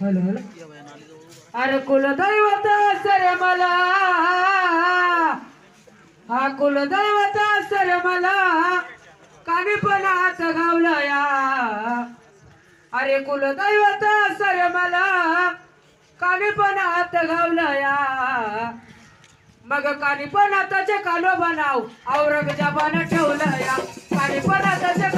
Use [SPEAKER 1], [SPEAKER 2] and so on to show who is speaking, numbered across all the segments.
[SPEAKER 1] Hello. Hello अरे कुलदैवत sir मला. हा कुलदैवत सर मला. कानी पण हात घावला या. अरे कुलदैवत सर मला. कानी पण हात घावला या. मग कानी पण आताचे कालो बनाव. औरंगजेबानं ठेवलं या. कानी पण आताचे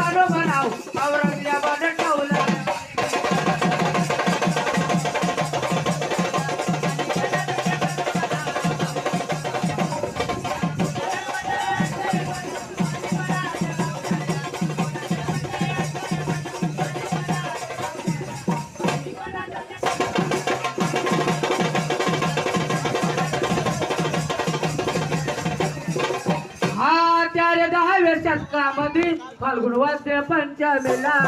[SPEAKER 1] हा दहाव्या शतकामध्ये फाल्गुन वाद्य पंचमीला.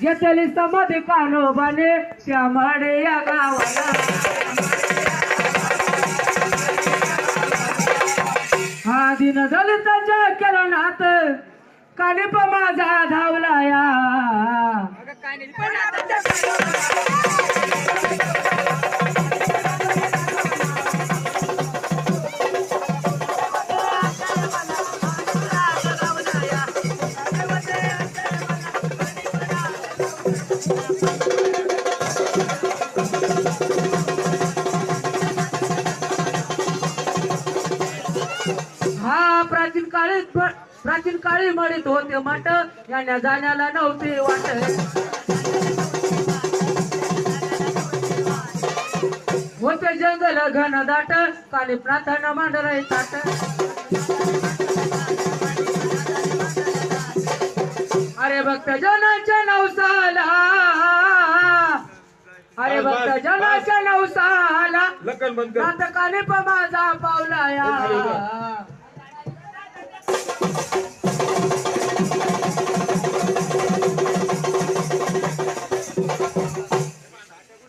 [SPEAKER 1] घेतली समाधी कानोबाने त्या माडे या गावाला. हा दिन दलिताच्या केला नात कानिप माझा धावला या हा प्राचीन काळी प्राचीन काळी मळीत होते माट यांना जाण्याला नव्हते वाट. होते जंगल घन दाट. काली प्रार्थना मांडराय ताट. अरे भक्त जनाच्या नवसाला
[SPEAKER 2] लकन बंद कर.
[SPEAKER 1] काने पण माझा पावला या.